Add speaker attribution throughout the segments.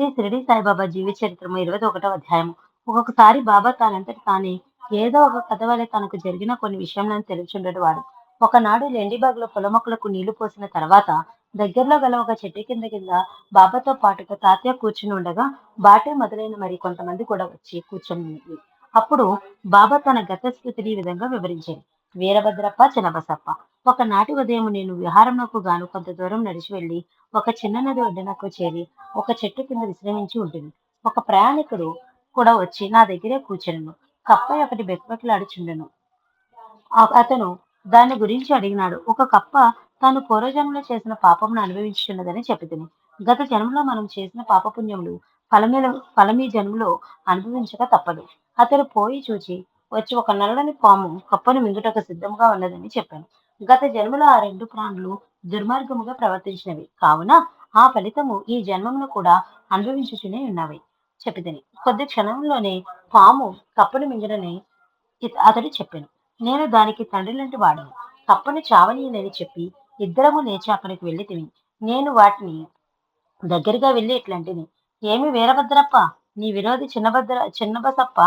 Speaker 1: శ్రీ షిరిడి సాయిబాబా జీవిత చరిత్రము ఇరవై ఒకటో అధ్యాయము. ఒక్కొక్కసారి బాబా తానంతటి తానే ఏదో ఒక కథ వలె తనకు జరిగిన కొన్ని విషయంలో తెలుసుండడు వాడు. ఒకనాడు లెండిబాగ్లో పొల మొక్కలకు నీళ్ళు పోసిన తర్వాత దగ్గరలో గల ఒక చెట్టు కింద కింద బాబాతో పాటుగా తాతయ్య కూర్చుని ఉండగా బాటే మొదలైన మరి కొంతమంది కూడా వచ్చి కూర్చొని అప్పుడు బాబా తన గత స్థితిని ఈ విధంగా వివరించారు. వీరభద్రప్ప చినబసప్ప ఒకనాటి ఉదయం నేను విహారంలోకి గాను కొంత దూరం నడిచి వెళ్ళి ఒక చిన్న నది ఒడ్డునకు చేరి ఒక చెట్టు కింద విశ్రమించి ఉంటుంది. ఒక ప్రయాణికుడు కూడా వచ్చి నా దగ్గరే కూర్చున్నాను కప్ప ఒకటి బెక్బెక్లాడుచుండెను. అతను దాని గురించి అడిగినాడు. ఒక కప్ప తాను పూర్వజన్మలో చేసిన పాపమును అనుభవించుతున్నదని చెప్పింది గత జన్మలో మనం చేసిన పాపపుణ్యములు ఫలమేల ఫలమీ జన్మలో అనుభవించక తప్పదు. అతను పోయి చూచి వచ్చి ఒక నల్లని పాము కప్పను మింగుటకు సిద్ధంగా ఉన్నదని చెప్పాను. గత జన్మలో ఆ రెండు ప్రాణులు దుర్మార్గముగా ప్రవర్తించినవి. కావున ఆ ఫలితము ఈ జన్మమును కూడా అనుభవించుచునే ఉన్నవి. చెప్పిదని కొద్ది క్షణంలోనే పాము కప్పను మింగడని అతడు చెప్పాను. నేను దానికి తండ్రి లాంటి వాడను. కప్పను చావనీయనని చెప్పి ఇద్దరము లేచి అక్కడికి వెళ్ళి తిని నేను వాటిని దగ్గరగా వెళ్ళి ఇట్లాంటిది ఏమి వీరభద్రప్ప? నీ విరోధి చిన్నభద్ర చిన్నబసప్ప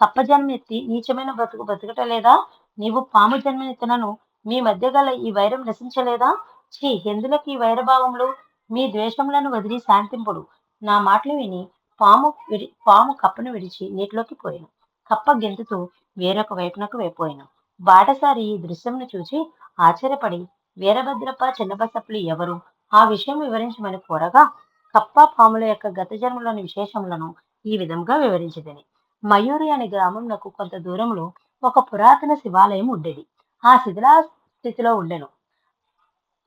Speaker 1: కప్ప జన్మెత్తి నీచమైన బతుకు బ్రతకటలేదా నీవు పాము జన్మనెత్తినను మీ మధ్య గల ఈ వైరం నశించలేదా? ఛీ ఎందులకు ఈ వైరభావములు? మీ ద్వేషములను వదిలి శాంతింపుడు. నా మాటలు విని పాము విడి పాము కప్పను విడిచి నీటిలోకి పోయాను. కప్ప గెంతుతూ వేరొక వైపునకు వైపోయాను బాటసారి ఈ దృశ్యంను చూచి ఆశ్చర్యపడి వీరభద్రప్ప చిన్నబసప్పులు ఎవరు? ఆ విషయం వివరించమని కోరగా కప్ప పాముల యొక్క గత జన్మలోని విశేషములను ఈ విధంగా వివరించదని. మయూరి అనే గ్రామంలో కొంత దూరంలో ఒక పురాతన శివాలయం ఉండేది. ఆ శిథిలా స్థితిలో ఉండెను.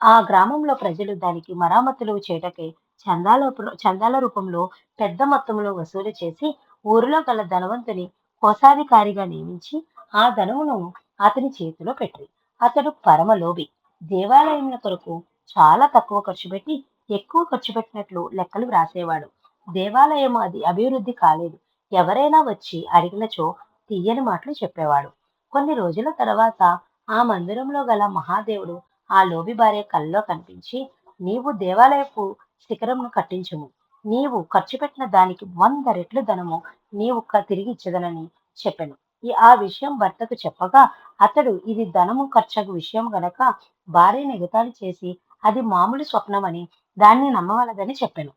Speaker 1: ఆ గ్రామంలో ప్రజలు దానికి మరామతులు చేయటకే చందాల చందాల రూపంలో పెద్ద మొత్తంలో వసూలు చేసి ఊరిలో గల ధనవంతుని కోశాధికారిగా నియమించి ఆ ధనమును అతని చేతిలో పెట్టి అతడు పరమలోభి. దేవాలయముల కొరకు చాలా తక్కువ ఖర్చు పెట్టి ఎక్కువ ఖర్చు పెట్టినట్లు లెక్కలు వ్రాసేవాడు. దేవాలయం అది అభివృద్ధి కాలేదు. ఎవరైనా వచ్చి అడిగినచో తీయని మాటలు చెప్పేవాడు. కొన్ని రోజుల తర్వాత ఆ మందిరంలో గల మహాదేవుడు ఆ లోబి భార్య కల్లో కనిపించి నీవు దేవాలయపు శిఖరంను కట్టించుము. నీవు ఖర్చు పెట్టిన దానికి వంద రెట్లు ధనము నీవు తిరిగి ఇచ్చదనని చెప్పాను. ఈ ఆ విషయం భర్తకు చెప్పగా అతడు ఇది ధనము ఖర్చకు విషయం గనక భార్యను ఎగతాళి చేసి అది మామూలు స్వప్నమని దాన్ని నమ్మవలదని చెప్పాను.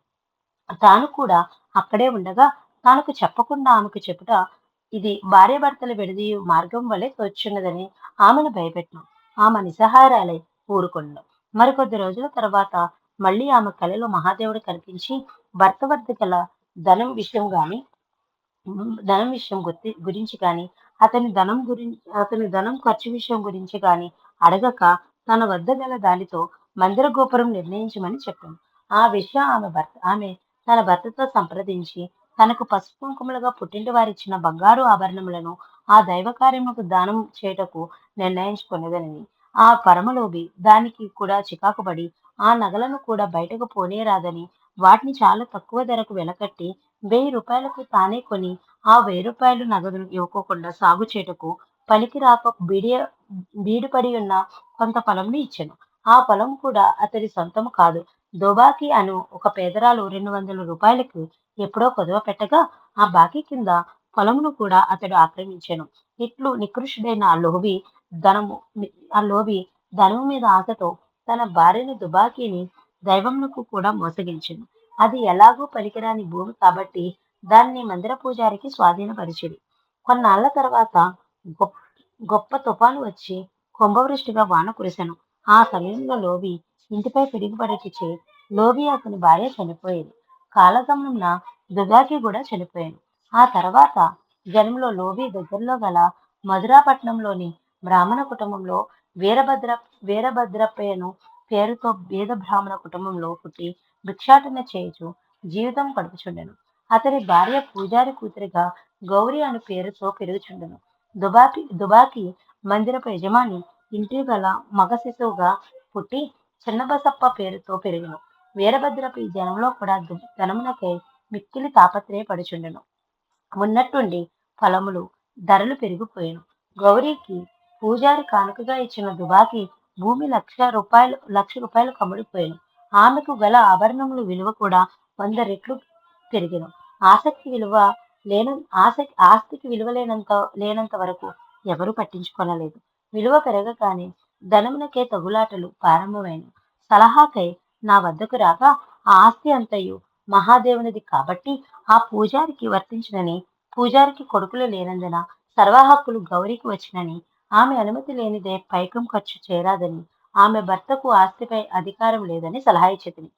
Speaker 1: తాను కూడా అక్కడే ఉండగా తనకు చెప్పకుండా ఆమెకు చెప్పుట ఇది భార్య విడదీయు విడది మార్గం వలె తోచున్నదని ఆమెను భయపెట్టు. ఆమె నిస్సహారాలై ఊరుకొండు. మరికొద్ది రోజుల తర్వాత మళ్ళీ ఆమె కలలో మహాదేవుడు కనిపించి భర్త వద్ద గల ధనం విషయం గాని ధనం విషయం గుర్తి గురించి కానీ అతని ధనం గురించి అతని ధనం ఖర్చు విషయం గురించి కానీ అడగక తన వద్ద గల దానితో మందిర గోపురం నిర్ణయించమని చెప్పాను. ఆ విషయం ఆమె భర్త ఆమె తన భర్తతో సంప్రదించి తనకు పసుపు కుంకుమలుగా పుట్టింటి వారిచ్చిన బంగారు ఆభరణములను ఆ దైవ కార్యములకు దానం చేయుటకు నిర్ణయించుకునేదని ఆ పరమలోభి దానికి కూడా చికాకుపడి ఆ నగలను కూడా బయటకు పోనేరాదని వాటిని చాలా తక్కువ ధరకు వెలకట్టి వెయ్యి రూపాయలకు తానే కొని ఆ వెయ్యి రూపాయలు నగదును ఇవ్వకోకుండా సాగు చేయుటకు పనికి రాక బీడియ బీడుపడి ఉన్న కొంత పొలంను ఇచ్చాను. ఆ పొలం కూడా అతడి సొంతము కాదు. దోబాకి అను ఒక పేదరాలు రెండు వందల రూపాయలకు ఎప్పుడో కొదవ పెట్టగా ఆ బాకీ కింద పొలమును కూడా అతడు ఆక్రమించాను. ఇట్లు నికృషుడైన ఆ లోబి ధనము ఆ లోబి ధనము మీద ఆశతో తన భార్యను దుబాకీని దైవమునకు కూడా మోసగించింది అది ఎలాగూ పలికిరాని భూమి కాబట్టి దాన్ని మందిర పూజారికి స్వాధీనపరిచింది కొన్నాళ్ళ తర్వాత గొప్ప గొప్ప తుఫాను వచ్చి కుంభవృష్టిగా వాన కురిసెను. ఆ సమయంలో లోబి ఇంటిపై పిడిగిపడటిచే లోబి అతని భార్య చనిపోయేది. కాలగమనంన దుబాకి కూడా చనిపోయాను ఆ తర్వాత జన్మలో లోబి దగ్గరలో గల మధురాపట్నంలోని బ్రాహ్మణ కుటుంబంలో వీరభద్ర వీరభద్రప్పయ్యను పేరుతో వేద బ్రాహ్మణ కుటుంబంలో పుట్టి భిక్షాటన చేయుచు జీవితం గడుపుచుండెను. అతని భార్య పూజారి కూతురిగా గౌరీ అను పేరుతో పెరుగుచుండెను. దుబాకి దుబాకి మందిరపు యజమాని ఇంటి గల మగ శిశువుగా పుట్టి చిన్నబసప్ప పేరుతో పెరిగెను వీరభద్రపు ఈ జనంలో కూడా దు- ధనమునకై మిక్కిలి తాపత్రయపడుచుండెను ఉన్నట్టుండి ఫలములు ధరలు పెరిగిపోయాను. గౌరీకి పూజారి కానుకగా ఇచ్చిన దుబాకి భూమి లక్ష రూపాయలు లక్ష రూపాయలు కమ్ముడిపోయాను. ఆమెకు గల ఆభరణముల విలువ కూడా వంద రెట్లు పెరిగాను. ఆసక్తి విలువ లేన ఆసక్తి ఆస్తికి విలువ లేనంత లేనంత వరకు ఎవరూ పట్టించుకోనలేదు. విలువ పెరగగానే ధనమునకే తగులాటలు ప్రారంభమైన సలహాకై నా వద్దకు రాగా ఆ ఆస్తి అంతయు మహాదేవునిది కాబట్టి ఆ పూజారికి వర్తించినని పూజారికి కొడుకులు లేనందున సర్వహక్కులు గౌరికి వచ్చినని ఆమె అనుమతి లేనిదే పైకం ఖర్చు చేరాదని ఆమె భర్తకు ఆస్తిపై అధికారం లేదని సలహా ఇచ్చేది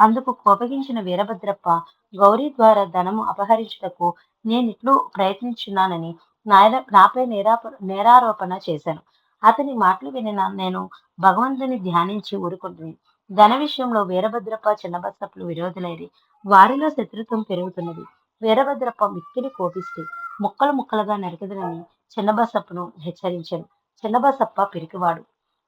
Speaker 1: అందుకు కోపగించిన వీరభద్రప్ప గౌరీ ద్వారా ధనము అపహరించుటకు నేనిట్లు ప్రయత్నించున్నానని నాయ- నాపై నేరాప నేరారోపణ చేశాను. అతని మాటలు వినిన నేను భగవంతుని ధ్యానించి ఊరుకుంటుంది ధన విషయంలో వీరభద్రప్ప చిన్నబసప్పులు విరోధులైరి. వారిలో శత్రుత్వం పెరుగుతున్నది. వీరభద్రప్ప మిక్కిలి కోపిస్తే ముక్కలు ముక్కలుగా నరకదునని చిన్నబసప్పును హెచ్చరించాను. చిన్నబసప్ప పిరికివాడు.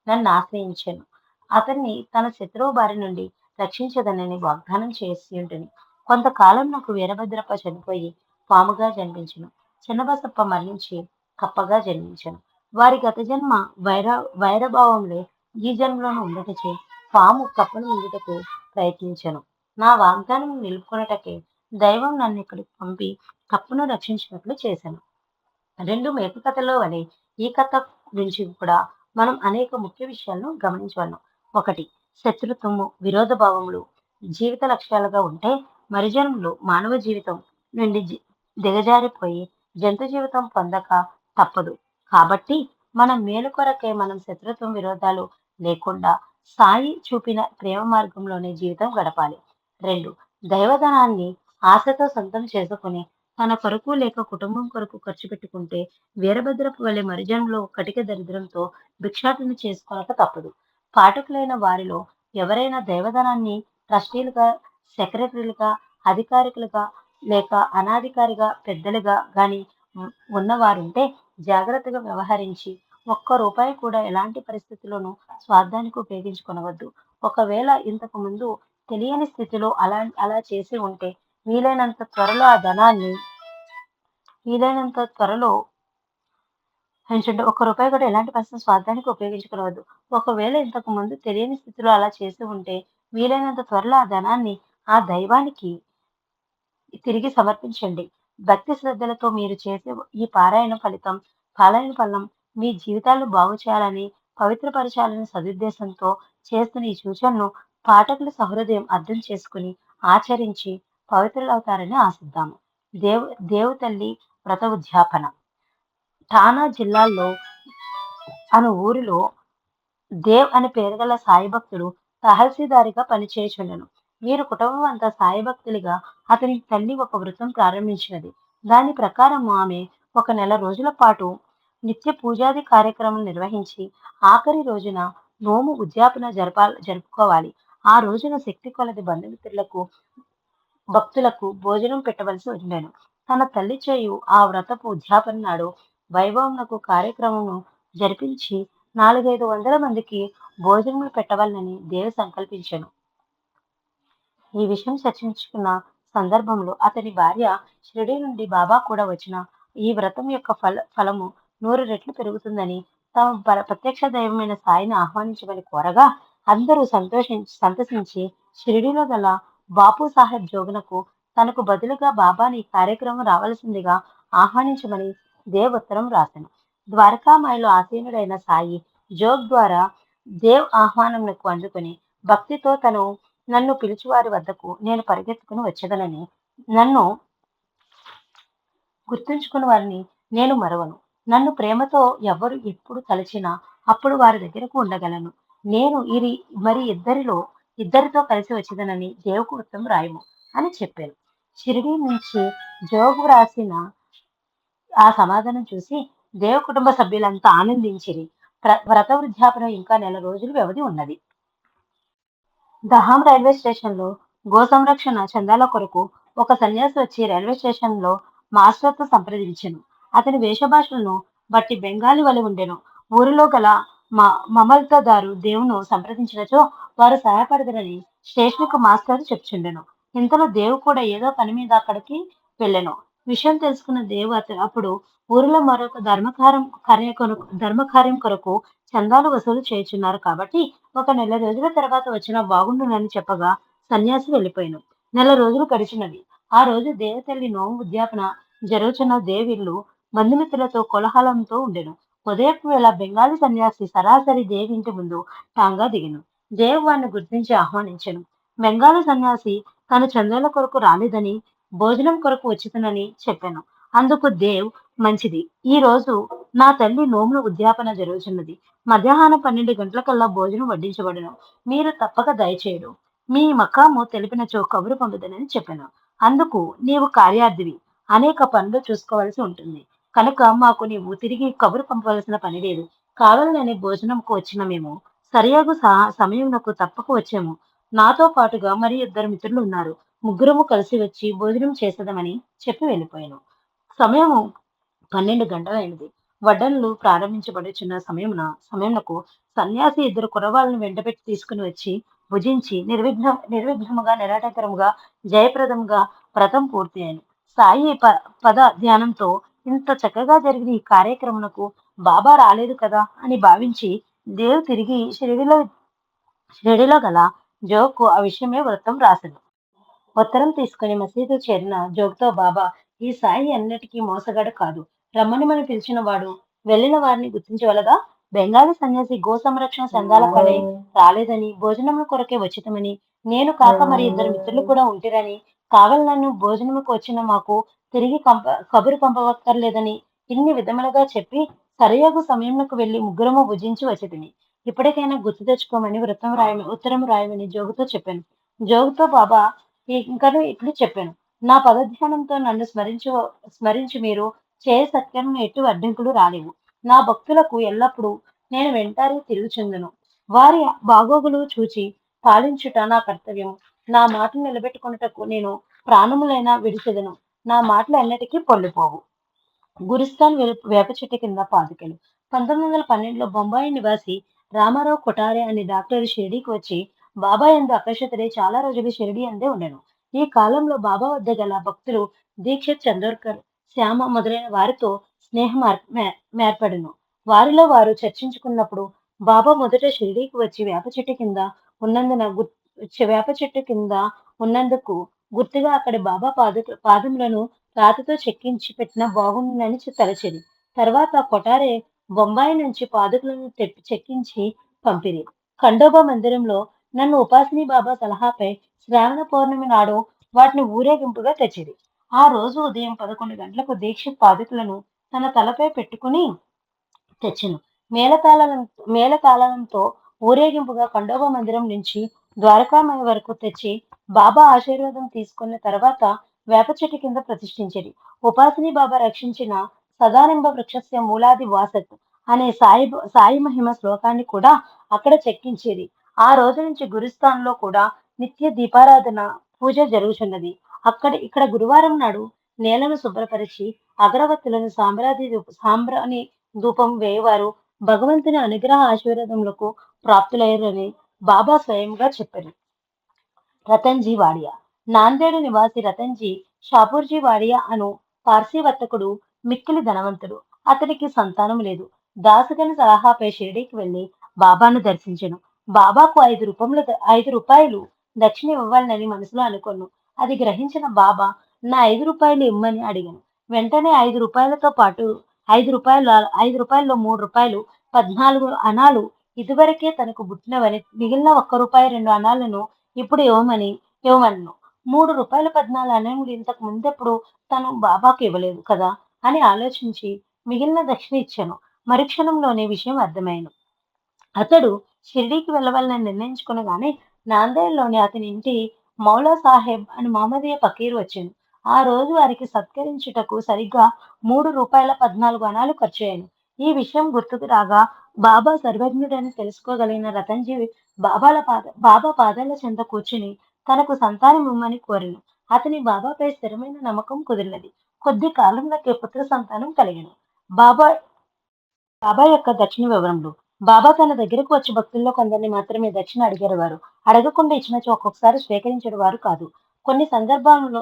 Speaker 1: నన్ను ఆశ్రయించాను. అతన్ని తన శత్రువు బారి నుండి రక్షించదనని వాగ్దానం చేసి ఉంటుంది కొంతకాలం నాకు వీరభద్రప్ప చనిపోయి పాముగా జన్మించను. చిన్నబసప్ప మరణించి కప్పగా జన్మించను. వారి గత జన్మ వైర వైరభావంలో ఈ జన్మలోనూ ఉండటచే పాము కప్పను మింగుటకు ప్రయత్నించను. నా వాగ్దానం నిలుపుకున్నటకే దైవం నన్ను ఇక్కడికి పంపి కప్పును రక్షించినట్లు చేశాను రెండు మేక కథలో వలె ఈ కథ గురించి కూడా మనం అనేక ముఖ్య విషయాలను గమనించవలను. ఒకటి శత్రుత్వము విరోధ భావములు జీవిత లక్ష్యాలుగా ఉంటే మరి జన్మలు మానవ జీవితం నుండి దిగజారిపోయి జంతు జీవితం పొందక తప్పదు. కాబట్టి మనం మేలు కొరకే మనం శత్రుత్వం విరోధాలు లేకుండా సాయి చూపిన ప్రేమ మార్గంలోనే జీవితం గడపాలి. రెండు దైవధనాన్ని ఆశతో సొంతం చేసుకుని తన కొరకు లేక కుటుంబం కొరకు ఖర్చు పెట్టుకుంటే వీరభద్రపు వలె మరుజన్మలో కటిక దరిద్రంతో భిక్షాటన చేసుకోనక తప్పదు. పాఠకులైన వారిలో ఎవరైనా దైవధనాన్ని ట్రస్టీలుగా సెక్రటరీలుగా అధికారికులుగా లేక అనాధికారిగా పెద్దలుగా కానీ ఉన్నవారుంటే జాగ్రత్తగా వ్యవహరించి ఒక్క రూపాయి కూడా ఎలాంటి పరిస్థితుల్లోనూ స్వార్థానికి ఉపయోగించుకొనవద్దు. ఒకవేళ ఇంతకు ముందు తెలియని స్థితిలో అలా అలా చేసి ఉంటే వీలైనంత త్వరలో ఆ ధనాన్ని వీలైనంత త్వరలో ఏంటంటే ఒక్క రూపాయి కూడా ఎలాంటి పరిస్థితి స్వార్థానికి ఉపయోగించుకోవద్దు ఒకవేళ ఇంతకు ముందు తెలియని స్థితిలో అలా చేసి ఉంటే వీలైనంత త్వరలో ఆ ధనాన్ని ఆ దైవానికి తిరిగి సమర్పించండి. భక్తి శ్రద్ధలతో మీరు చేసే ఈ పారాయణ ఫలితం పారాయణ ఫలం మీ జీవితాలను బాగు చేయాలని పవిత్రపరచాలని సదుద్దేశంతో చేస్తున్న ఈ సూచనను పాఠకుల సహృదయం అర్థం చేసుకుని ఆచరించి పవిత్రులవుతారని ఆశిద్దాము. దేవు దేవు తల్లి వ్రత ఉద్యాపన. ఠానా జిల్లాలో అను ఊరిలో దేవ్ అని పేరు గల సాయి భక్తుడు తహసీల్దారిగా పనిచేయుచుండెను. వీరు కుటుంబం అంతా సాయి భక్తులుగా అతని తల్లి ఒక వృత్తం ప్రారంభించినది. దాని ప్రకారం ఆమె ఒక నెల రోజుల పాటు నిత్య పూజాది కార్యక్రమం నిర్వహించి ఆఖరి రోజున నోము ఉద్యాపన జరపాలి జరుపుకోవాలి. ఆ రోజున శక్తి కొలది బంధుమిత్రులకు భక్తులకు భోజనం పెట్టవలసి ఉండేను తన తల్లి చేయు ఆ వ్రతపు ఉద్యాపన నాడు వైభవమునకు కార్యక్రమము జరిపించి నాలుగైదు వందల మందికి భోజనములు పెట్టవాలని దేవి సంకల్పించాను. ఈ విషయం చర్చించుకున్న సందర్భంలో అతని భార్య షిరిడి నుండి బాబా కూడా వచ్చిన ఈ వ్రతం యొక్క ఫల ఫలము నూరు రెట్లు పెరుగుతుందని తమ ప్రత్యక్ష దైవమైన సాయిని ఆహ్వానించమని కోరగా అందరూ సంతోషించి సంతసించి షిరిడిలో గల బాపు సాహెబ్ జోగునకు తనకు బదులుగా బాబాని కార్యక్రమం రావాల్సిందిగా ఆహ్వానించమని దేవ్ ఉత్తరం రాశాను ద్వారకామాయిలో ఆసీనుడైన సాయి జోగ్ ద్వారా దేవ్ ఆహ్వానంకు అందుకుని భక్తితో తను నన్ను పిలిచివారి వద్దకు నేను పరిగెత్తుకుని వచ్చేదనని నన్ను గుర్తుంచుకుని వారిని నేను మరవను. నన్ను ప్రేమతో ఎవరు ఎప్పుడు తలచినా అప్పుడు వారి దగ్గరకు ఉండగలను. నేను ఇది మరి ఇద్దరిలో ఇద్దరితో కలిసి వచ్చేదనని దేవుకు రాయము అని చెప్పాను. షిరిడి నుంచి జోగు రాసిన ఆ సమాధానం చూసి దేవ కుటుంబ సభ్యులంతా ఆనందించిరి. వ్రత వృద్ధాపన ఇంకా నెల రోజులు వ్యవధి ఉన్నది. దహాం రైల్వే స్టేషన్లో గో సంరక్షణ చందాల కొరకు ఒక సన్యాసి వచ్చి రైల్వే స్టేషన్లో మాస్టర్తో సంప్రదించెను. అతని వేషభాషలను బట్టి బెంగాలీ వలె ఉండెను. ఊరిలో గల మ మమల్తదారు దేవును సంప్రదించినచో వారు సహాయపడదరని స్టేషన్కు మాస్టర్ చెప్చుండెను ఇంతలో దేవు కూడా ఏదో పని మీద అక్కడికి వెళ్ళెను. విషయం తెలుసుకున్న దేవు అప్పుడు ఊరిలో మరొక ధర్మకారం కార్య ధర్మకార్యం కొరకు చందాలు వసూలు చేయుచున్నారు కాబట్టి ఒక నెల రోజుల తర్వాత వచ్చిన బాగుండునని చెప్పగా సన్యాసి వెళ్ళిపోయాను. నెల రోజులు గడిచినవి. ఆ రోజు దేవతల్లి నోము ఉద్యాపన జరుగుచున్న దేవిళ్ళు బంధుమిత్రులతో కోలాహలంతో ఉండెను. ఉదయపు వేళ బెంగాలీ సన్యాసి సరాసరి దేవి ఇంటి ముందు టాంగా దిగను. దేవ్ వారిని గుర్తించి ఆహ్వానించను. బెంగాలీ సన్యాసి తన చంద్రుల కొరకు రాలేదని భోజనం కొరకు వచ్చితనని చెప్పాను. అందుకు దేవ్ మంచిది. ఈ రోజు నా తల్లి నోముల ఉద్యాపన జరుగుతున్నది మధ్యాహ్నం పన్నెండు గంటలకల్లా భోజనం వడ్డించబడును. మీరు తప్పక దయచేయడు మీ మకాము తెలిపినచో కబురు పంపుదనని చెప్పాను. అందుకు నీవు కార్యార్థివి. అనేక పనులు చూసుకోవాల్సి ఉంటుంది. కనుక మాకు నీవు తిరిగి కబురు పంపవలసిన పని లేదు. కావాలని భోజనంకు వచ్చిన మేము. సరియాగు సమయంలో తప్పక వచ్చాము. నాతో పాటుగా మరి ఇద్దరు మిత్రులు ఉన్నారు. ముగ్గురము కలిసి వచ్చి భోజనం చేసేదమని చెప్పి వెళ్ళిపోయాను. సమయము పన్నెండు గంటలైనది. వడ్డనలు ప్రారంభించబడుచున్న సమయమున సమయమునకు సన్యాసి ఇద్దరు కురవాళ్ళను వెంటబెట్టి తీసుకుని వచ్చి భుజించి నిర్విఘ్న నిర్విఘ్నముగా నిరాటకరముగా జయప్రదముగా వ్రతం పూర్తి సాయి ప పద ధ్యానంతో ఇంత చక్కగా జరిగిన ఈ కార్యక్రమమునకు బాబా రాలేదు కదా అని భావించి దేవు తిరిగి షిరిడిలో షిరిడిలో గల జోకు ఆ విషయమే వృత్తం రాశాను ఉత్తరం తీసుకుని మసీదు చేరిన జోగ్తో బాబా ఈ సాయి అన్నిటికీ మోసగాడు కాదు. రమ్మనిమని పిలిచిన వాడు వెళ్ళిన వారిని గుర్తించవలగా బెంగాలీ సన్యాసి గో సంరక్షణ సంఘాల కలే రాలేదని భోజనము కొరకే వచ్చితమని నేను కాక మరి ఇద్దరు మిత్రులు కూడా ఉంటిరని కావలి నన్ను భోజనముకు వచ్చిన మాకు తిరిగి పంప కబురు పంపవక్కర్లేదని ఇన్ని విధములుగా చెప్పి సరయోగు సమయంలోకి వెళ్ళి ముగ్గురము భుజించి వచ్చితిని. ఇప్పటికైనా గుర్తు తెచ్చుకోమని వృత్తం రాయమని ఉత్తరం రాయమని జోగుతో చెప్పాను. జోగుతో బాబా ఇంకను ఇట్లు చెప్పాను. నా పదధ్యానంతో నన్ను స్మరించు స్మరించి మీరు చేయ సత్కరణ ఎటు అడ్డంకులు రాలేవు. నా భక్తులకు ఎల్లప్పుడూ నేను వెంటారి తిరుగుచుందును. వారి బాగోగులు చూచి పాలించుట నా కర్తవ్యం నా మాట నిలబెట్టుకున్నటకు నేను ప్రాణములైనా విడిచెదను. నా మాటలు ఎన్నటికీ పొల్లిపోవు. గురిస్తాన్ వేప చెట్టు కింద పాదుకలు. పంతొమ్మిది వందల పన్నెండులో బొంబాయి నివాసి రామారావు కొటారే అనే డాక్టర్ షిరిడీకి వచ్చి బాబా ఎందు ఆకర్షితుడై చాలా రోజులు షిరిడి అందే ఉండను. ఈ కాలంలో బాబా వద్ద గల భక్తులు దీక్షిత్ చందోర్కర్ శ్యామ మొదలైన వారితో స్నేహం ఏర్పడను వారిలో వారు చర్చించుకున్నప్పుడు బాబా మొదట షిరిడీకి వచ్చి వేప చెట్టు కింద ఉన్నందున వేప చెట్టు కింద ఉన్నందుకు గుర్తుగా అక్కడి బాబా పాద పాదములను రాతితో చెక్కించి పెట్టిన బాగుందని తలచేది తర్వాత కొటారే బొంబాయి నుంచి పాదుకులను తెప్పి చెక్కించి పంపిరి. ఖండోబా మందిరంలో నన్ను ఉపాసిని బాబా సలహాపై శ్రావణ పౌర్ణమి నాడు వాటిని ఊరేగింపుగా తెచ్చేది. ఆ రోజు ఉదయం పదకొండు గంటలకు దీక్ష పాదుకులను తన తలపై పెట్టుకుని తెచ్చెను. మేళతాళం మేళతాళంతో ఊరేగింపుగా కండోబ మందిరం నుంచి ద్వారకామయ వరకు తెచ్చి బాబా ఆశీర్వాదం తీసుకున్న తర్వాత వేప చెట్టు కింద ప్రతిష్ఠించేది. ఉపాసిని బాబా రక్షించిన సదానంబ వృక్షస్య మూలాది వాసత్ అనే సాయి సాయి మహిమ శ్లోకాన్ని కూడా అక్కడ చెక్కించేది. ఆ రోజు నుంచి గురుస్థాన్లో కూడా నిత్య దీపారాధన పూజ జరుగుతున్నది అక్కడ ఇక్కడ గురువారం నాడు నేలను శుభ్రపరిచి అగరవత్తులను సాంబ్రాది సాంబ్రాని ధూపం వేయవారు. భగవంతుని అనుగ్రహ ఆశీర్వాదములకు ప్రాప్తులయ్యారని బాబా స్వయంగా చెప్పారు. రతన్జీ వాడియా. నాందేడు నివాసి రతన్జీ షాపూర్జీ వాడియా అను పార్సీ వర్తకుడు మిక్కిలి ధనవంతుడు. అతనికి సంతానం లేదు. దాసుగని సలహాపై షిరిడీకి వెళ్ళి బాబాను దర్శించను. బాబాకు ఐదు రూపంలో ఐదు రూపాయలు దక్షిణ ఇవ్వాలని మనసులో అనుకున్నాను అది గ్రహించిన బాబా నా ఐదు రూపాయలు ఇమ్మని అడిగాను. వెంటనే ఐదు రూపాయలతో పాటు ఐదు రూపాయలు ఐదు రూపాయల్లో మూడు రూపాయలు పద్నాలుగు అనాలు ఇదివరకే తనకు పుట్టినవని మిగిలిన ఒక్క రూపాయి రెండు అనాలను ఇప్పుడు ఇవ్వమని ఇవ్వమన్ను. మూడు రూపాయల పద్నాలుగు అనాలు ఇంతకు ముందెప్పుడు తను బాబాకు ఇవ్వలేదు కదా అని ఆలోచించి మిగిలిన దక్షిణ ఇచ్చాను. మరుక్షణంలోనే విషయం అర్థమైను అతడు షిరిడీకి వెళ్ళవాలని నిర్ణయించుకునగానే నాందేడ్లోని అతని ఇంటి మౌలా సాహెబ్ అని మహమ్మదీయ పకీర్ వచ్చింది ఆ రోజు వారికి సత్కరించుటకు సరిగ్గా మూడు రూపాయల పద్నాలుగు అనాలు ఖర్చయ్యాను. ఈ విషయం గుర్తుకు రాగా బాబా సర్వజ్ఞుడని తెలుసుకోగలిగిన రతన్జీ బాబాల పాద బాబా పాదాల చెంత కూర్చుని తనకు సంతానం ఇవ్వమని కోరిను. అతని బాబాపై స్థిరమైన నమ్మకం కుదిరినది. కొద్ది కాలంలోకి పుత్ర సంతానం కలిగిన. బాబా బాబా యొక్క దక్షిణ వివరంలో బాబా తన దగ్గరకు వచ్చి భక్తుల్లో కొందరిని మాత్రమే దక్షిణ అడిగారు వారు. అడగకుండా ఇచ్చినచో ఒక్కొక్కసారి స్వీకరించడు వారు కాదు. కొన్ని సందర్భంలో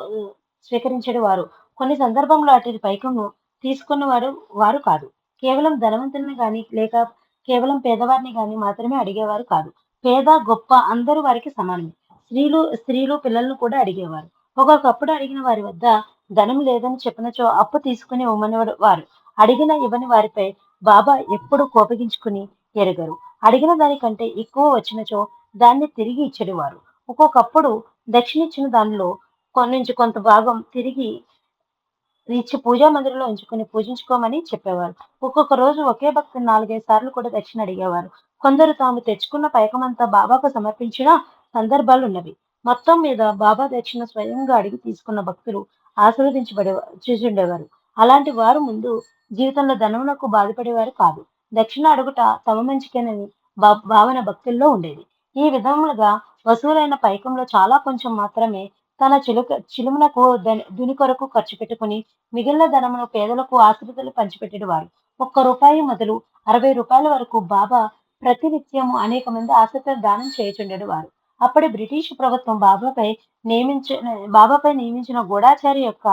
Speaker 1: స్వీకరించడు వారు. కొన్ని సందర్భంలో అటు పైకము తీసుకున్నవారు వారు కాదు. కేవలం ధనవంతుల్ని గాని లేక కేవలం పేదవారిని కానీ మాత్రమే అడిగేవారు కాదు. పేద గొప్ప అందరూ వారికి సమానమే. స్త్రీలు స్త్రీలు పిల్లలను కూడా అడిగేవారు. ఒక్కొక్కప్పుడు అడిగిన వారి వద్ద ధనం లేదని చెప్పినచో అప్పు తీసుకుని ఇవ్వమని వారు. అడిగిన ఇవ్వని వారిపై బాబా ఎప్పుడు కోపగించుకుని ఎరగరు. అడిగిన దానికంటే ఎక్కువ వచ్చినచో దాన్ని తిరిగి ఇచ్చేవారు. ఒక్కొక్కప్పుడు దక్షిణ ఇచ్చిన దానిలో కొన్నించి కొంత భాగం తిరిగి ఇచ్చి పూజా మందిరంలో ఉంచుకుని పూజించుకోమని చెప్పేవారు. ఒక్కొక్క రోజు ఒకే భక్తులు నాలుగైదు సార్లు కూడా దక్షిణ అడిగేవారు. కొందరు తాము తెచ్చుకున్న పైకమంతా బాబాకు సమర్పించిన సందర్భాలు ఉన్నవి మొత్తం మీద బాబా దక్షిణ స్వయంగా అడిగి తీసుకున్న భక్తులు ఆశీర్వదించబడే చూచుండేవారు అలాంటి వారు ముందు జీవితంలో ధనమునకు బాధపడేవారు కాదు. దక్షిణ అడుగుట తమ మంచికేనని భావన భక్తుల్లో ఉండేది. ఈ విధములుగా వసూలైన పైకంలో చాలా కొంచెం మాత్రమే తన చిలుక చిలుమునకు దుని కొరకు ఖర్చు పెట్టుకుని మిగిలిన ధనమును పేదలకు ఆశ్రితులు పంచిపెట్టేవారు. ఒక్క రూపాయి మొదలు అరవై రూపాయల వరకు బాబా ప్రతినిత్యము అనేక మంది ఆశ్రితులు దానం చేయుచుండేవారు. అప్పటి బ్రిటిష్ ప్రభుత్వం బాబాపై నియమించిన బాబాపై నియమించిన గూఢాచారి యొక్క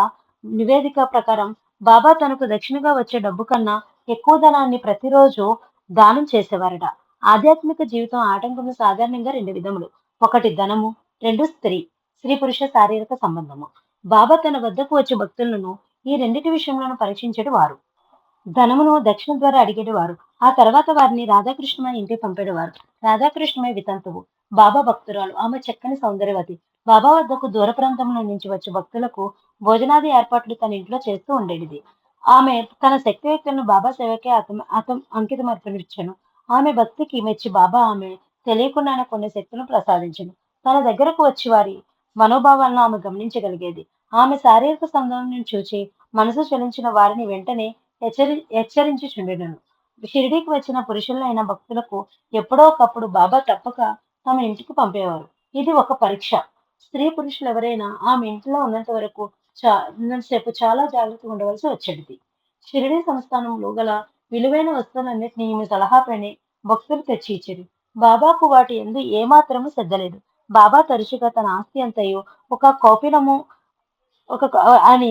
Speaker 1: నివేదిక ప్రకారం బాబా తనకు దక్షిణగా వచ్చే డబ్బు కన్నా ఎక్కువ ధనాన్ని ప్రతిరోజు దానం చేసేవారట. ఆధ్యాత్మిక జీవితం ఆటంకములు సాధారణంగా రెండు విధములు. ఒకటి ధనము రెండు స్త్రీ స్త్రీ పురుష శారీరక సంబంధము. బాబా తన వద్దకు వచ్చే భక్తులను ఈ రెండింటి విషయంలో పరీక్షించేటి వారు. ధనమును దక్షిణ ద్వారా అడిగేటివారు ఆ తర్వాత వారిని రాధాకృష్ణమై ఇంటికి పంపేటవారు. రాధాకృష్ణమై వితంతువు. బాబా భక్తురాలు. ఆమె చక్కని సౌందర్యవతి. బాబా వద్దకు దూర ప్రాంతంలో నుంచి వచ్చే భక్తులకు భోజనాది ఏర్పాట్లు తన ఇంట్లో చేస్తూ ఉండేది ఆమె తన శక్తి వ్యక్తులను బాబా సేవకే అతం అతం అంకితం అర్పించాను ఆమె భక్తికి మెచ్చి బాబా ఆమె తెలియకుండానే కొన్ని శక్తులను ప్రసాదించను. తన దగ్గరకు వచ్చి వారి మనోభావాలను ఆమె గమనించగలిగేది. ఆమె శారీరక సంబంధం చూచి మనసు చలించిన వారిని వెంటనే హెచ్చరి హెచ్చరించి చుండెను షిరిడీకి వచ్చిన పురుషులైన భక్తులకు ఎప్పుడో ఒకప్పుడు బాబా తప్పక తమ ఇంటికి పంపేవారు. ఇది ఒక పరీక్ష. స్త్రీ పురుషులు ఎవరైనా ఆమె ఇంట్లో ఉన్నంత వరకు చా ఉన్నంతసేపు చాలా జాగ్రత్తగా ఉండవలసి వచ్చేది షిరిడీ సంస్థానంలో గల విలువైన వస్తువులన్నింటినీ ఈమె సలహాపైనే భక్తులు తెచ్చి ఇచ్చేది. బాబాకు వాటి ఎందు ఏమాత్రము శ్రద్ధలేదు బాబా తరచుగా తన ఆస్తి అంతయు ఒక కోపినము ఒక అని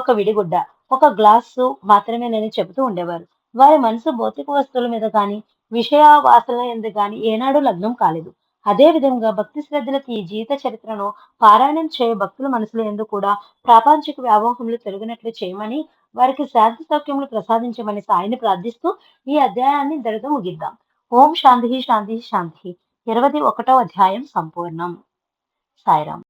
Speaker 1: ఒక విడిగుడ్డ ఒక గ్లాసు మాత్రమే నేను చెబుతూ ఉండేవారు. వారి మనసు భౌతిక వస్తువుల మీద కానీ విషయ వాసన ఎందు కానీ ఏనాడు లగ్నం కాలేదు. అదే విధంగా భక్తి శ్రద్ధలకి ఈ జీవిత చరిత్రను పారాయణం చేయ భక్తుల మనసులో ఎందుకు కూడా ప్రాపంచిక వ్యామోహంలో తొలగినట్లు చేయమని వారికి శాంతి సౌఖ్యములు ప్రసాదించమని సాయిని ప్రార్థిస్తూ ఈ అధ్యాయాన్ని దళిత ముగిద్దాం. ఓం శాంతి శాంతి శాంతి. ఇరవై ఒకటో అధ్యాయం సంపూర్ణం. సాయిరామ్.